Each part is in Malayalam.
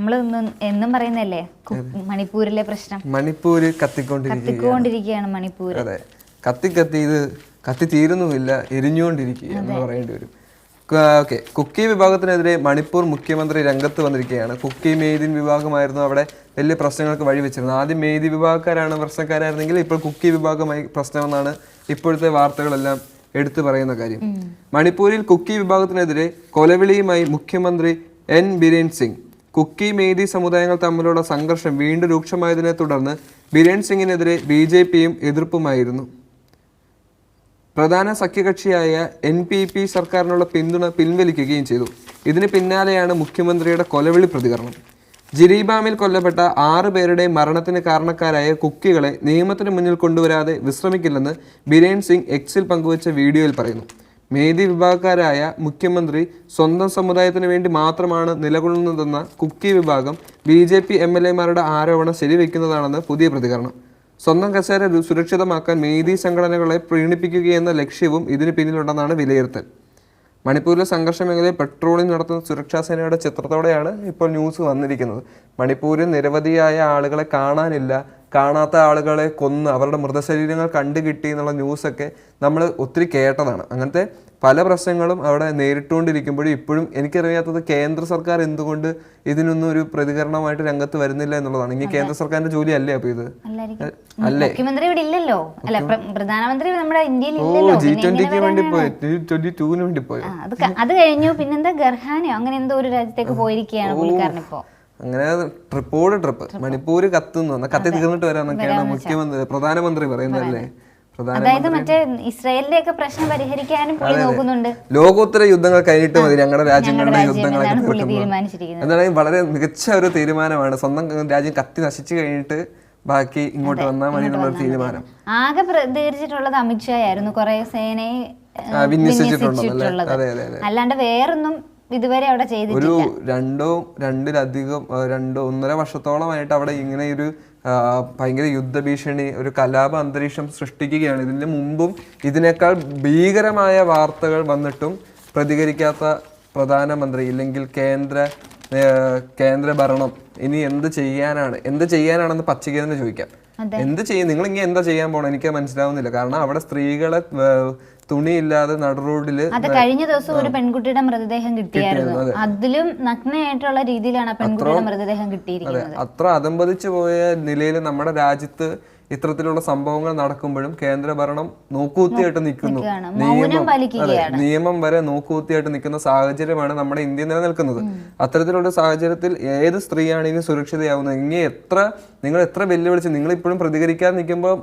നമ്മൾ എന്നും പറയുന്നല്ലേ മണിപ്പൂരിലെ പ്രശ്നം. മണിപ്പൂര് കത്തിക്കൊണ്ടിരിക്കുക കത്തിക്കൊണ്ടിരിക്കുകയാണ് മണിപ്പൂർ അതെ. കത്തി കത്തി ഇത് കത്തി തീരുന്നുമില്ല എരിഞ്ഞുകൊണ്ടിരിക്കുക എന്ന് പറയേണ്ടി വരും. ഓക്കെ. കുക്കി വിഭാഗത്തിനെതിരെ മണിപ്പൂർ മുഖ്യമന്ത്രി രംഗത്ത് വന്നിരിക്കുകയാണ്. കുക്കി മെയ്തിൻ വിഭാഗമായിരുന്നു അവിടെ വലിയ പ്രശ്നങ്ങൾക്ക് വഴിവെച്ചിരുന്നത് ആദ്യം മെയ്തി വിഭാഗക്കാരാണ് പ്രശ്നക്കാരായിരുന്നെങ്കിൽ ഇപ്പോൾ കുക്കി വിഭാഗമായി പ്രശ്നമെന്നാണ് ഇപ്പോഴത്തെ വാർത്തകളെല്ലാം എടുത്തു പറയുന്ന കാര്യം. മണിപ്പൂരിൽ കുക്കി വിഭാഗത്തിനെതിരെ കൊലവിളിയുമായി മുഖ്യമന്ത്രി എൻ. ബിരേൻ സിംഗ്. കുക്കി മേരി സമുദായങ്ങൾ തമ്മിലുള്ള സംഘർഷം വീണ്ടും രൂക്ഷമായതിനെ തുടർന്ന് ബിരേൻ സിംഗിനെതിരെ ബി ജെ പിയും എതിർപ്പുമായിരുന്നു. പ്രധാന സഖ്യകക്ഷിയായ എൻ പി പി സർക്കാരിനുള്ള പിന്തുണ പിൻവലിക്കുകയും ചെയ്തു. ഇതിന് പിന്നാലെയാണ് മുഖ്യമന്ത്രിയുടെ കൊലവിളി പ്രതികരണം. ജിരീബാമിൽ കൊല്ലപ്പെട്ട ആറ് പേരുടെ മരണത്തിന് കാരണക്കാരായ കുക്കികളെ നിയമത്തിന് മുന്നിൽ കൊണ്ടുവരാതെ വിശ്രമിക്കില്ലെന്ന് ബിരേൻ സിംഗ് എക്സിൽ പങ്കുവച്ച വീഡിയോയിൽ പറയുന്നു. മേധി വിഭാഗക്കാരായ മുഖ്യമന്ത്രി സ്വന്തം സമുദായത്തിന് വേണ്ടി മാത്രമാണ് നിലകൊള്ളുന്നതെന്ന കുക്കി വിഭാഗം B J P M L എമാരുടെ ആരോപണം ശരിവെക്കുന്നതാണെന്ന് പുതിയ പ്രതികരണം. സ്വന്തം കസേര സുരക്ഷിതമാക്കാൻ മേധി സംഘടനകളെ പ്രീണിപ്പിക്കുകയെന്ന ലക്ഷ്യവും ഇതിന് പിന്നിലുണ്ടെന്നാണ് വിലയിരുത്തൽ. മണിപ്പൂരിലെ സംഘർഷ മേഖലയിൽ പെട്രോളിംഗ് നടത്തുന്ന സുരക്ഷാസേനയുടെ ചിത്രത്തോടെയാണ് ഇപ്പോൾ ന്യൂസ് വന്നിരിക്കുന്നത്. മണിപ്പൂരിൽ നിരവധിയായ ആളുകളെ കാണാനില്ല കാണാത്ത ആളുകളെ കൊന്ന് അവരുടെ മൃതശരീരങ്ങൾ കണ്ടു കിട്ടി എന്നുള്ള ന്യൂസൊക്കെ നമ്മൾ ഒത്തിരി കേട്ടതാണ്. അങ്ങനത്തെ പല പ്രശ്നങ്ങളും അവിടെ നേരിട്ടുകൊണ്ടിരിക്കുമ്പോഴും ഇപ്പോഴും എനിക്കറിയാത്തത് കേന്ദ്ര സർക്കാർ എന്തുകൊണ്ട് ഇതിനൊന്നും ഒരു പ്രതികരണമായിട്ട് രംഗത്ത് വരുന്നില്ല എന്നുള്ളതാണ്. ഇനി കേന്ദ്ര സർക്കാരിന്റെ ജോലിയല്ലേ അപ്പൊ ഇത്? അല്ലേ? മുഖ്യമന്ത്രി ഇവിടെ ഇല്ലല്ലോ. അല്ല പ്രധാനമന്ത്രി നമ്മുടെ ഇന്ത്യയിൽ ഇല്ലല്ലോ. ജി ട്വന്റിക്ക് വേണ്ടി? പോയി. ട്വന്റി ടൂവിന് വേണ്ടി പോയി? അത് കഴിഞ്ഞു. പിന്നെന്താ ഗർഹാനോ അങ്ങനെ എന്തോ ഒരു രാജ്യത്തേക്ക് പോയിരിക്കുകയാണ് പുള്ളിക്കാരൻ ഇപ്പോ അങ്ങനെ ട്രിപ്പോട് ട്രിപ്പ്. മണിപ്പൂർ കത്തുന്നു. കത്തി തീർന്നിട്ട് വരാന്നൊക്കെയാണ് മുഖ്യമന്ത്രി പ്രധാനമന്ത്രി പറയുന്നതല്ലേ അതായത് മറ്റേ ഇസ്രായേലിന്റെ ഒക്കെ പ്രശ്നം പരിഹരിക്കാനും പുള്ളി നോക്കുന്നുണ്ട്. ലോകോത്തര യുദ്ധങ്ങൾ കഴിഞ്ഞിട്ട് മതി. ഞങ്ങളുടെ രാജ്യങ്ങളുടെ രാജ്യം യുദ്ധങ്ങളൊക്കെ എന്താണെങ്കിൽ വളരെ മികച്ച ഒരു തീരുമാനമാണ്. സ്വന്തം രാജ്യം കത്തി നശിച്ചു കഴിഞ്ഞിട്ട് ബാക്കി ഇങ്ങോട്ട് വന്നാൽ മതി എന്നുള്ള തീരുമാനം. ആകെ പ്രതികരിച്ചിട്ടുള്ളത് അമിത്ഷാ ആയിരുന്നു കുറെ സേനയെ അതെ. അല്ലാണ്ട് വേറൊന്നും ഇതുവരെ അവിടെ ഒരു രണ്ടോ രണ്ടിലധികം രണ്ടോ ഒന്നര വർഷത്തോളമായിട്ട് അവിടെ ഇങ്ങനെ ഒരു ഭയങ്കര യുദ്ധഭീഷണി ഒരു കലാപ അന്തരീക്ഷം സൃഷ്ടിക്കുകയാണ്. ഇതിന് മുമ്പും ഇതിനേക്കാൾ ഭീകരമായ വാർത്തകൾ വന്നിട്ടും പ്രതികരിക്കാത്ത പ്രധാനമന്ത്രി ഇല്ലെങ്കിൽ കേന്ദ്ര കേന്ദ്ര ഭരണം ഇനി എന്ത് ചെയ്യാനാണ് എന്ത് ചെയ്യാനാണെന്ന് പച്ചയ്ക്ക് ചോദിക്കാം. എന്ത് ചെയ്യും? നിങ്ങൾ ഇങ്ങനെ എന്താ ചെയ്യാൻ പോണം? എനിക്ക് മനസ്സിലാവുന്നില്ല. കാരണം അവിടെ സ്ത്രീകളെ തുണിയില്ലാതെ നടുറോഡിൽ അത് കഴിഞ്ഞ ദിവസം ഒരു പെൺകുട്ടിയുടെ മൃതദേഹം കിട്ടിയായിരുന്നു. അതിലും നഗ്നയായിട്ടുള്ള രീതിയിലാണ് ആ പെൺകുട്ടിയുടെ മൃതദേഹം കിട്ടിയിരിക്കുന്നത്. അത്ര അതമ്പതിച്ചു പോയ നിലയിൽ നമ്മുടെ രാജ്യത്ത് ഇത്തരത്തിലുള്ള സംഭവങ്ങൾ നടക്കുമ്പോഴും കേന്ദ്രഭരണം നോക്കൂത്തിയായിട്ട് നിൽക്കുന്നു. നിയമം. നിയമം വരെ നോക്കൂത്തിയായിട്ട് നിൽക്കുന്ന സാഹചര്യമാണ് നമ്മുടെ ഇന്ത്യ നിലനിൽക്കുന്നത്. അത്തരത്തിലുള്ള സാഹചര്യത്തിൽ ഏത് സ്ത്രീയാണ് ഇനി സുരക്ഷിതയാവുന്നത്? ഇനി എത്ര നിങ്ങൾ എത്ര വെല്ലുവിളിച്ച് നിങ്ങൾ ഇപ്പോഴും പ്രതികരിക്കാൻ നിൽക്കുമ്പോൾ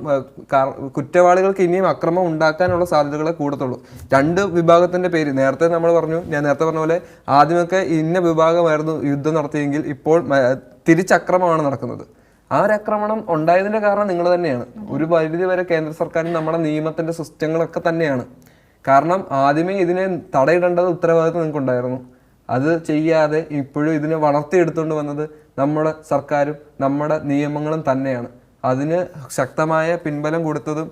കുറ്റവാളികൾക്ക് ഇനിയും അക്രമം ഉണ്ടാക്കാനുള്ള സാധ്യതകളെ കൂടത്തുള്ളൂ. രണ്ട് വിഭാഗത്തിന്റെ പേര് നേരത്തെ നമ്മൾ പറഞ്ഞു ഞാൻ നേരത്തെ പറഞ്ഞ പോലെ ആദ്യമൊക്കെ ഇന്ന വിഭാഗമായിരുന്നു യുദ്ധം നടത്തിയെങ്കിൽ ഇപ്പോൾ തിരിച്ചക്രമമാണ് നടക്കുന്നത്. ആ ഒരു ആക്രമണം ഉണ്ടായതിന്റെ കാരണം നിങ്ങൾ തന്നെയാണ്. ഒരു പരിധി വരെ കേന്ദ്ര സർക്കാരും നമ്മുടെ നിയമത്തിന്റെ സിസ്റ്റങ്ങളൊക്കെ തന്നെയാണ്. കാരണം ആദ്യമേ ഇതിനെ തടയിടേണ്ടത് ഉത്തരവാദിത്വം നിങ്ങൾക്ക് ഉണ്ടായിരുന്നു അത് ചെയ്യാതെ ഇപ്പോഴും ഇതിനെ വളർത്തിയെടുത്തുകൊണ്ട് വന്നത് നമ്മുടെ സർക്കാരും നമ്മുടെ നിയമങ്ങളും തന്നെയാണ്. അതിന് ശക്തമായ പിൻബലം കൊടുത്തതും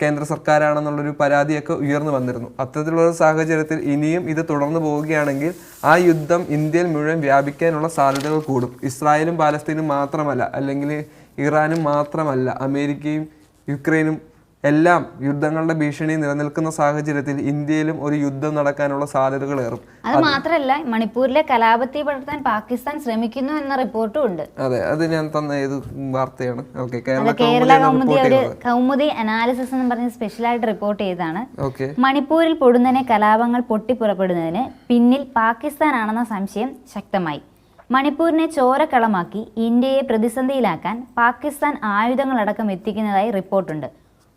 കേന്ദ്ര സർക്കാരാണെന്നുള്ളൊരു പരാതിയൊക്കെ ഉയർന്നു വന്നിരുന്നു. അത്തരത്തിലുള്ള സാഹചര്യത്തിൽ ഇനിയും ഇത് തുടർന്നു പോവുകയാണെങ്കിൽ ആ യുദ്ധം ഇന്ത്യയിൽ മുഴുവൻ വ്യാപിക്കാനുള്ള സാധ്യതകൾ കൂടും. ഇസ്രായേലും പാലസ്തീനും മാത്രമല്ല അല്ലെങ്കിൽ ഇറാനും മാത്രമല്ല അമേരിക്കയും യുക്രൈനും എല്ലാം യുദ്ധങ്ങളുടെ ഭീഷണി നിലനിൽക്കുന്ന സാഹചര്യത്തിൽ ഇന്ത്യയിലും ഒരു യുദ്ധം നടക്കാനുള്ള സാധ്യതകൾ ഏറും. അത് മാത്രല്ല മണിപ്പൂരിലെ കലാപത്തെ പടർത്താൻ പാകിസ്ഥാൻ ശ്രമിക്കുന്നു എന്ന റിപ്പോർട്ടും ഉണ്ട്. അതെ അത് ഞാൻ തന്ന ഏത് വാർത്തയാണ്? ഓക്കെ കേരള കൗമുദി ഒരു കൗമുദി അനാലിസിസ് എന്ന് പറഞ്ഞ് സ്പെഷ്യലായിട്ട് റിപ്പോർട്ട് ചെയ്തതാണ്. ഓക്കെ. മണിപ്പൂരിൽ പൊടുന്നനെ കലാപങ്ങൾ പൊട്ടിപ്പുറപ്പെടുന്നതിന് പിന്നിൽ പാകിസ്ഥാനാണെന്ന സംശയം ശക്തമായി. മണിപ്പൂരിനെ ചോരക്കളമാക്കി ഇന്ത്യയെ പ്രതിസന്ധിയിലാക്കാൻ പാകിസ്ഥാൻ ആയുധങ്ങളടക്കം എത്തിക്കുന്നതായി റിപ്പോർട്ടുണ്ട്.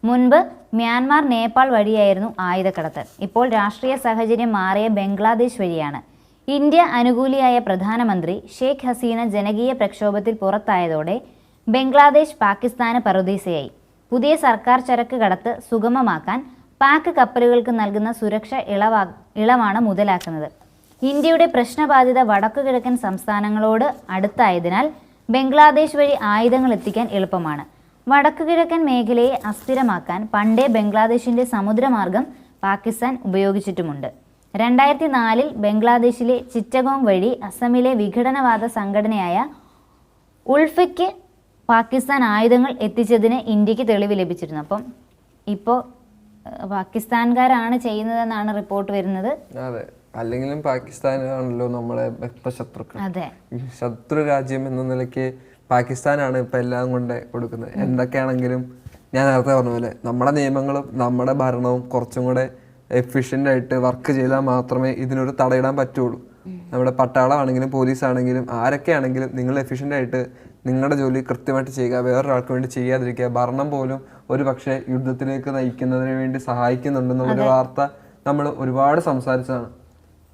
മുൻപ് മ്യാൻമാർ നേപ്പാൾ വഴിയായിരുന്നു ആയുധക്കടത്ത്. ഇപ്പോൾ രാഷ്ട്രീയ സാഹചര്യം മാറിയ ബംഗ്ലാദേശ് വഴിയാണ്. ഇന്ത്യ അനുകൂലിയായ പ്രധാനമന്ത്രി ഷെയ്ഖ് ഹസീന ജനകീയ പ്രക്ഷോഭത്തിൽ പുറത്തായതോടെ ബംഗ്ലാദേശ് പാകിസ്ഥാന് പറുദീസയായി. പുതിയ സർക്കാർ ചരക്ക് കടത്ത് സുഗമമാക്കാൻ പാക് കപ്പലുകൾക്ക് നൽകുന്ന സുരക്ഷ ഇളവാ ഇളവാണ് മുതലാക്കുന്നത്. ഇന്ത്യയുടെ പ്രശ്നബാധിത വടക്കുകിഴക്കൻ സംസ്ഥാനങ്ങളോട് അടുത്തായതിനാൽ ബംഗ്ലാദേശ് വഴി ആയുധങ്ങൾ എത്തിക്കാൻ എളുപ്പമാണ്. വടക്കുകിഴക്കൻ മേഖലയെ അസ്ഥിരമാക്കാൻ പണ്ടേ ബംഗ്ലാദേശിന്റെ സമുദ്രമാർഗം പാകിസ്ഥാൻ ഉപയോഗിച്ചിട്ടുമുണ്ട്. രണ്ടായിരത്തി നാലിൽ ബംഗ്ലാദേശിലെ ചിറ്റഗോങ് വഴി അസമിലെ വിഘടനവാദ സംഘടനയായ ഉൾഫയ്ക്ക് പാകിസ്ഥാൻ ആയുധങ്ങൾ എത്തിച്ചതിന് ഇന്ത്യയ്ക്ക് തെളിവ് ലഭിച്ചിരുന്നു. അപ്പം ഇപ്പോൾ പാകിസ്ഥാൻകാരാണ് ചെയ്യുന്നതെന്നാണ് റിപ്പോർട്ട് വരുന്നത്. അതെ. അല്ലെങ്കിലും പാകിസ്ഥാനാണല്ലോ നമ്മളെ ശത്രുക്കൾ. അതെ. ശത്രു രാജ്യം എന്ന നിലയ്ക്ക് പാകിസ്ഥാനാണ് ഇപ്പം എല്ലാം കൊണ്ട് കൊടുക്കുന്നത്. എന്തൊക്കെയാണെങ്കിലും ഞാൻ നേരത്തെ പറഞ്ഞ പോലെ നമ്മുടെ നിയമങ്ങളും നമ്മുടെ ഭരണവും കുറച്ചും കൂടെ എഫിഷ്യന്റ് ആയിട്ട് വർക്ക് ചെയ്താൽ മാത്രമേ ഇതിനൊരു തടയിടാൻ പറ്റുള്ളൂ. നമ്മുടെ പട്ടാളമാണെങ്കിലും പോലീസ് ആണെങ്കിലും ആരൊക്കെ ആണെങ്കിലും നിങ്ങൾ എഫിഷ്യന്റ് ആയിട്ട് നിങ്ങളുടെ ജോലി കൃത്യമായിട്ട് ചെയ്യുക വേറൊരാൾക്ക് വേണ്ടി ചെയ്യാതിരിക്കുക ഭരണം പോലും ഒരു പക്ഷേ യുദ്ധത്തിലേക്ക് നയിക്കുന്നതിന് വേണ്ടി സഹായിക്കുന്നുണ്ടെന്നുള്ളൊരു വാർത്ത നമ്മൾ ഒരുപാട് സംസാരിച്ചതാണ്.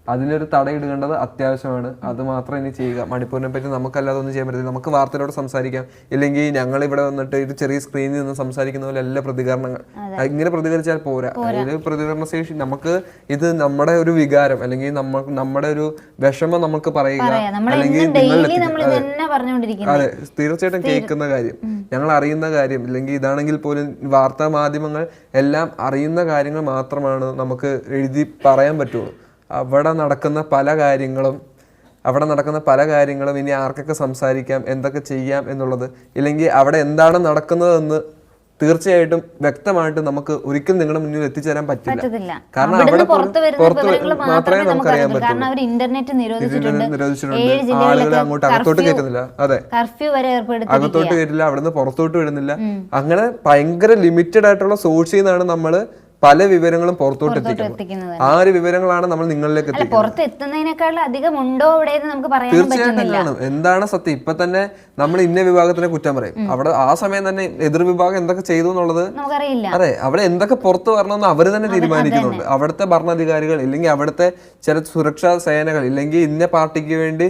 അതിനൊരു തടയിടേണ്ടത് അത്യാവശ്യമാണ്. അത് മാത്രം ഇനി ചെയ്യുക. മണിപ്പൂരിനെ പറ്റി നമുക്കല്ലാതെ ഒന്നും ചെയ്യാൻ പറ്റില്ല നമുക്ക് വാർത്തയിലൂടെ സംസാരിക്കാം. ഇല്ലെങ്കിൽ ഞങ്ങൾ ഇവിടെ വന്നിട്ട് ഒരു ചെറിയ സ്ക്രീനിൽ നിന്ന് സംസാരിക്കുന്ന പോലെ എല്ലാ പ്രതികരണങ്ങൾ. ഇങ്ങനെ പ്രതികരിച്ചാൽ പോരാ. അതായത് പ്രതികരണ ശേഷി നമുക്ക് ഇത് നമ്മുടെ ഒരു വികാരം അല്ലെങ്കിൽ നമ്മൾ നമ്മുടെ ഒരു വിഷമം നമുക്ക് പറയുക. അല്ലെങ്കിൽ അതെ. തീർച്ചയായിട്ടും കേൾക്കുന്ന കാര്യം. ഞങ്ങൾ അറിയുന്ന കാര്യം ഇല്ലെങ്കിൽ ഇതാണെങ്കിൽ പോലും വാർത്താ മാധ്യമങ്ങൾ എല്ലാം അറിയുന്ന കാര്യങ്ങൾ മാത്രമാണ് നമുക്ക് എഴുതി പറയാൻ പറ്റുള്ളൂ. അവിടെ നടക്കുന്ന പല കാര്യങ്ങളും അവിടെ നടക്കുന്ന പല കാര്യങ്ങളും ഇനി ആർക്കൊക്കെ സംസാരിക്കാം എന്തൊക്കെ ചെയ്യാം എന്നുള്ളത് ഇല്ലെങ്കിൽ അവിടെ എന്താണ് നടക്കുന്നതെന്ന് തീർച്ചയായിട്ടും വ്യക്തമായിട്ട് നമുക്ക് ഒരിക്കലും നിങ്ങളുടെ മുന്നിൽ എത്തിച്ചേരാൻ പറ്റില്ല. കാരണം അവിടെ പുറത്ത് മാത്രമേ നമുക്ക് അറിയാൻ പറ്റൂ ഇന്റർനെറ്റ് നിരോധിച്ചിട്ടുണ്ട്. ആളുകളെ അങ്ങോട്ട് അകത്തോട്ട് കയറ്റുന്നില്ല അതെ. കർഫ്യൂ വരെ അകത്തോട്ട് കയറ്റില്ല അവിടുന്ന് പുറത്തോട്ട് വിടുന്നില്ല. അങ്ങനെ ഭയങ്കര ലിമിറ്റഡ് ആയിട്ടുള്ള സോഴ്സിൽ നിന്നാണ് നമ്മൾ പല വിവരങ്ങളും പുറത്തോട്ട് എത്തിക്കുന്നത് ആ ഒരു വിവരങ്ങളാണ് നമ്മൾ നിങ്ങളിലേക്ക് എത്തിക്കുന്നത്? പുറത്ത് എത്തുന്നതിനേക്കാൾ അധികം ഉണ്ടോ ഇവിടെ എന്ന് നമുക്ക് പറയാനും തീർച്ചയായിട്ടും എന്താണ് സത്യം? ഇപ്പൊ തന്നെ നമ്മൾ ഇന്ന വിഭാഗത്തിനെ കുറ്റം പറയും. അവിടെ ആ സമയം തന്നെ എതിർ വിഭാഗം എന്തൊക്കെ ചെയ്തു എന്നുള്ളത് അതെ അവിടെ എന്തൊക്കെ പുറത്ത് വരണമെന്ന് അവർ തന്നെ തീരുമാനിക്കുന്നുണ്ട്. അവിടുത്തെ ഭരണാധികാരികൾ ഇല്ലെങ്കിൽ അവിടുത്തെ ചില സുരക്ഷാ സേനകൾ ഇല്ലെങ്കിൽ ഇന്ന പാർട്ടിക്ക് വേണ്ടി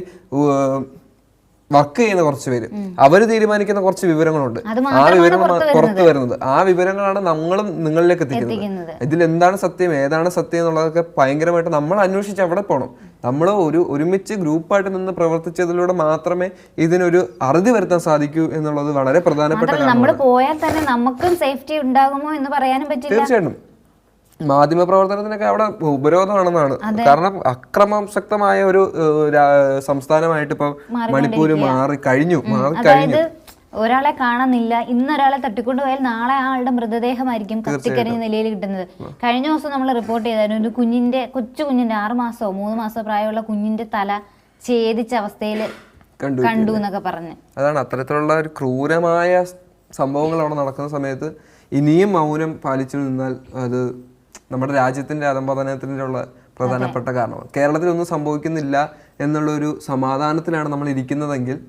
വർക്ക് ചെയ്യുന്ന കുറച്ച് പേര്. അവർ തീരുമാനിക്കുന്ന കുറച്ച് വിവരങ്ങളുണ്ട്. ആ വിവരങ്ങൾ പുറത്തു വരുന്നത്. ആ വിവരങ്ങളാണ് നമ്മളും നിങ്ങളിലേക്ക് എത്തിക്കുന്നത്. ഇതിൽ എന്താണ് സത്യം? ഏതാണ് സത്യം എന്നുള്ളതൊക്കെ ഭയങ്കരമായിട്ട് നമ്മൾ അന്വേഷിച്ച് അവിടെ പോകണം നമ്മൾ ഒരു ഒരുമിച്ച് ഗ്രൂപ്പായിട്ട് നിന്ന് പ്രവർത്തിച്ചതിലൂടെ മാത്രമേ ഇതിനൊരു അറുതി വരുത്താൻ സാധിക്കൂ എന്നുള്ളത് വളരെ പ്രധാനപ്പെട്ട നമ്മൾ പോയാൽ തന്നെ നമുക്കും സേഫ്റ്റി ഉണ്ടാകുമോ എന്ന് പറയാനും പറ്റില്ല. തീർച്ചയായിട്ടും. മാധ്യമ പ്രവർത്തനത്തിനൊക്കെ അവിടെ ഉപരോധമാണെന്നാണ്. കാരണം അക്രമം ശക്തമായ ഒരു സംസ്ഥാനമായിട്ട് ഇപ്പൊ മണിപ്പൂര് മാറി കഴിഞ്ഞു മാറി കഴിഞ്ഞു. ഒരാളെ കാണുന്നില്ല ഇന്ന് ഒരാളെ തട്ടിക്കൊണ്ട് പോയാൽ നാളെ ആ ആളുടെ മൃതദേഹമായിരിക്കും കത്തിക്കരിഞ്ഞ നിലയിൽ കിട്ടുന്നത്. കഴിഞ്ഞ ദിവസം നമ്മൾ റിപ്പോർട്ട് ചെയ്തായിരുന്നു ഒരു കുഞ്ഞിന്റെ കൊച്ചു കുഞ്ഞിന്റെ ആറു മാസോ മൂന്ന് മാസോ പ്രായമുള്ള കുഞ്ഞിന്റെ തല ഛേദിച്ച അവസ്ഥയിൽ കണ്ടു കണ്ടു എന്നൊക്കെ പറഞ്ഞു. അതാണ് അത്തരത്തിലുള്ള ഒരു ക്രൂരമായ സംഭവങ്ങൾ അവിടെ നടക്കുന്ന സമയത്ത് ഇനിയും മൗനം പാലിച്ചു നിന്നാൽ അത് നമ്മുടെ രാജ്യത്തിന്റെ അധംപതനത്തിനുള്ള ഉള്ള പ്രധാനപ്പെട്ട കാരണമാണ് കേരളത്തിൽ ഒന്നും സംഭവിക്കുന്നില്ല എന്നുള്ള ഒരു സമാധാനത്തിലാണ് നമ്മൾ ഇരിക്കുന്നതെങ്കിൽ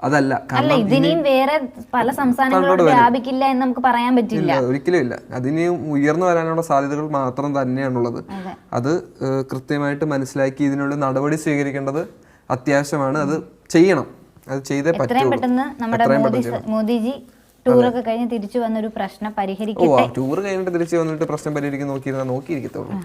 അതല്ല. അല്ല ഇതിനെയും വേറെ പല സംസ്ഥാനങ്ങളോട് വ്യാപിക്കില്ല എന്ന് നമുക്ക് പറയാൻ പറ്റില്ല. ഒരിക്കലും ഇല്ല. അതിനെയും ഉയർന്നു വരാനുള്ള സാധ്യതകൾ മാത്രം തന്നെയാണുള്ളത്. അതെ. കൃത്യമായിട്ട് മനസ്സിലാക്കി ഇതിനുള്ള നടപടി സ്വീകരിക്കേണ്ടത് അത്യാവശ്യമാണ്. അത് ചെയ്യണം. അത് ചെയ്തേ പറ്റും മോദിജി ടൂറൊക്കെ കഴിഞ്ഞ് തിരിച്ചു വന്നൊരു പ്രശ്നം പരിഹരിക്കും ടൂർ കഴിഞ്ഞിട്ട് തിരിച്ചു വന്നിട്ട് പ്രശ്നം പരിഹരിക്കാൻ നോക്കിയിരുന്ന നോക്കിയിരിക്കത്തുള്ളൂ.